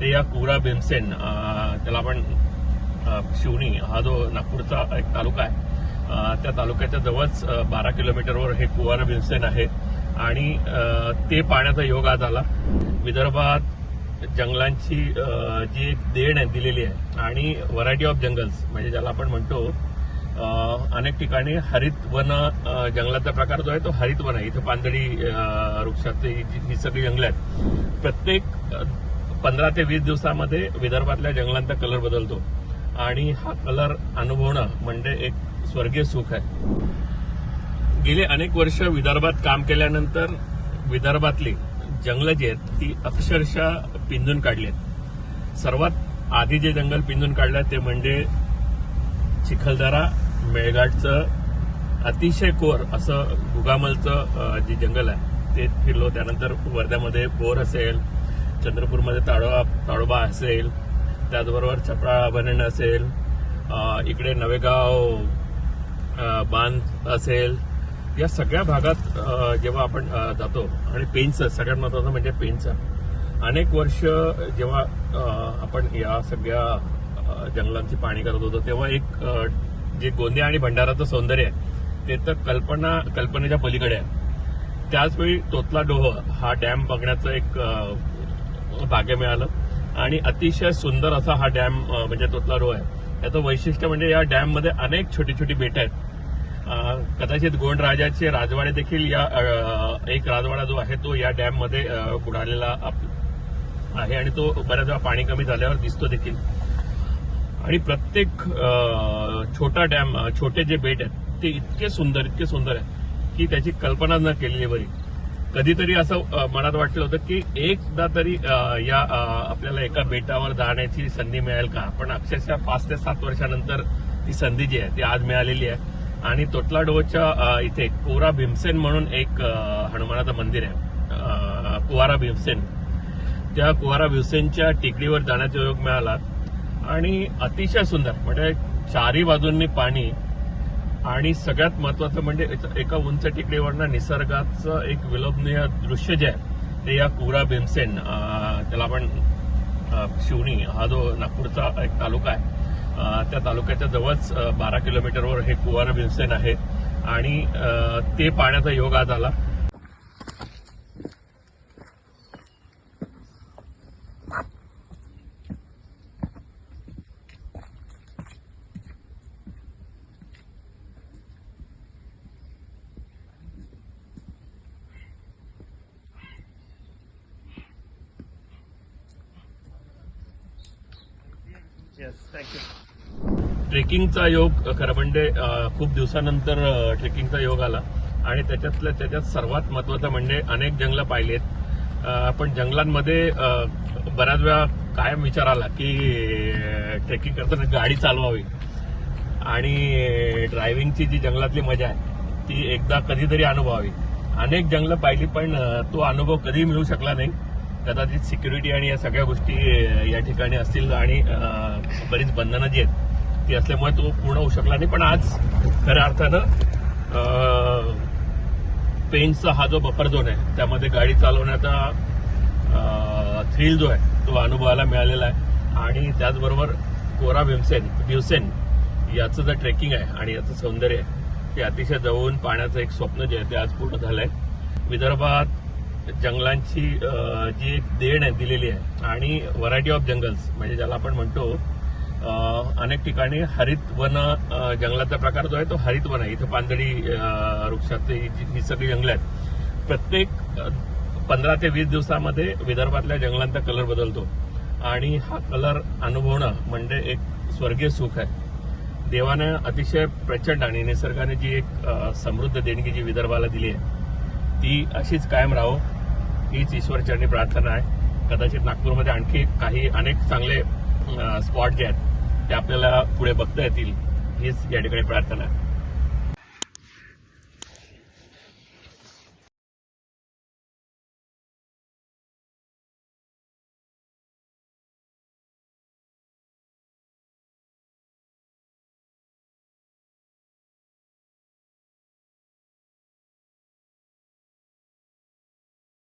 ते या कुरा भीमसेन त्याला आपण शिवणी हा जो नागपूरचा एक तालुका आहे त्या तालुक्याच्या जवळच बारा किलोमीटरवर हे कुवारा भीमसेन आहे. आणि ते पाण्याचा योग आज आला. विदर्भात जंगलांची जी एक देण आहे दिलेली आहे आणि व्हरायटी ऑफ जंगल्स म्हणजे ज्याला आपण म्हणतो अनेक ठिकाणी हरित वन जंगलाचा प्रकार जो आहे तो हरित वन आहे. इथं पानझडी वृक्षाचे जी- ही सगळी जंगलं आहेत. प्रत्येक पंधरा ते वीस दिवसामध्ये विदर्भातल्या जंगलांचा कलर बदलतो. आणि हा कलर अनुभवणं म्हणजे एक स्वर्गीय सुख आहे. गेले अनेक वर्ष विदर्भात काम केल्यानंतर विदर्भातली जंगलं जी आहेत ती अक्षरशः पिंजून काढली आहेत सर्वात आधी जे जंगल पिंजून काढलं ते म्हणजे चिखलदरा मेळघाटचं अतिशय कोर असं गुगामलचं जे जंगल आहे ते फिरलो. त्यानंतर वर्ध्यामध्ये बोर असेल चंद्रपूरमध्ये ताडोबा ताडोबा असेल त्याचबरोबर छपरा अभयारण्य असेल इकडे नवेगाव बांध असेल या सगळ्या भागात जेव्हा आपण जातो आणि पेंचं सगळ्यात महत्वाचं म्हणजे पेंच. अनेक वर्ष जेव्हा आपण या सगळ्या जंगलांची पाणी करत होतो तेव्हा एक जे गोंदिया आणि भंडाराचं सौंदर्य आहे ते तर कल्पना कल्पनेच्या पलीकडे आहे. त्याचवेळी तोतला डोह हा डॅम बघण्याचं एक भाग्य मिळालं. आणि अतिशय सुंदर असा हा डॅम म्हणजे तोतला रो आहे. याचं वैशिष्ट्य म्हणजे या डॅममध्ये अनेक छोटी छोटी बेट आहेत. कदाचित गोंड राजाचे राजवाडे देखील या एक राजवाडा जो आहे तो या डॅममध्ये अं, बुडालेला आहे आणि तो बऱ्याच वेळा पाणी कमी झाल्यावर दिसतो देखील. आणि प्रत्येक छोटा डॅम छोटे जे बेट आहेत ते इतके सुंदर इतके सुंदर आहे की त्याची कल्पना न केलेली बरी. कधीतरी असं मनात वाटलं होतं की एकदा तरी या आपल्याला एका बेटावर जाण्याची संधी मिळेल का? पण अक्षरशः पाच ते सात वर्षानंतर ती संधी जी आहे ती आज मिळालेली आहे. आणि तोटलाडोच्या इथे कोरा भीमसेन म्हणून एक हनुमानाचं मंदिर आहे. कुवारा भीमसेन. त्या कुवारा भीमसेनच्या टेकडीवर जाण्याचा योग मिळाला. आणि अतिशय सुंदर म्हणजे चारी बाजूंनी पाणी आणि सगळ्यात महत्वाचं म्हणजे एका- उंच टेकडीवरनं निसर्गाचं एक विलोभनीय दृश्य जे आहे ते या कुरा भीमसेन त्याला आपण शिवणी हा जो नागपूरचा एक तालुका आहे त्या तालुक्याच्या जवळच बारा किलोमीटरवर हे कुवार भीमसेन आहे. आणि ते पाण्याचा योग आज आला. ट्रेकिंगचा योग खरं म्हणजे खूप दिवसानंतर ट्रेकिंगचा योग आला. आणि त्याच्यातल्या त्याच्यात सर्वात महत्वाचं म्हणजे अनेक जंगलं पाहिलेत आपण पण जंगलांमध्ये बऱ्याच वेळा कायम विचार आला की ट्रेकिंग करताना गाडी चालवावी. आणि ड्रायव्हिंगची जी जंगलातली मजा आहे ती एकदा कधीतरी अनुभवावी. अनेक जंगलं पाहिली पण तो अनुभव कधी मिळू शकला नाही. कदाचित सिक्युरिटी आणि या सगळ्या गोष्टी या ठिकाणी असतील आणि बरीच बंधनं जी आहेत ती असल्यामुळे तो पूर्ण होऊ शकला नाही. पण आज खऱ्या अर्थानं पेंटचा हा जो बफर झोन आहे त्यामध्ये गाडी चालवण्याचा थ्रिल जो आहे तो अनुभवायला मिळालेला आहे. आणि त्याचबरोबर कोरा भीमसेन भीवसेन याचं जे ट्रेकिंग आहे आणि याचं सौंदर्य आहे ते अतिशय जवळून पाण्याचं एक स्वप्न जे आहे ते आज पूर्ण झालंय. विदर्भात जंगलांची जी एक देण आहे दिलेली आहे आणि व्हरायटी ऑफ जंगल्स म्हणजे ज्याला आपण म्हणतो अनेक ठिकाणी हरित वन जंगलाचा प्रकार जो आहे तो हरित वन आहे. इथं पानझडी वृक्षाचे जी- ही सगळी जंगलं आहेत. प्रत्येक पंधरा ते वीस दिवसामध्ये विदर्भातल्या जंगलांचा कलर बदलतो. आणि हा कलर अनुभवणं म्हणजे एक स्वर्गीय सुख आहे. देवानं अतिशय प्रचंड आणि निसर्गाने जी एक समृद्ध देणगी जी विदर्भाला दिली आहे ती अशीच कायम राहो. हीच ईश्वरचरणी प्रार्थना आहे. कदाचित नागपूरमध्ये आणखी काही अनेक चांगले स्पॉट जे आहेत ते आपल्याला पुढे बघता येतील. हीच या ठिकाणी प्रार्थना आहे.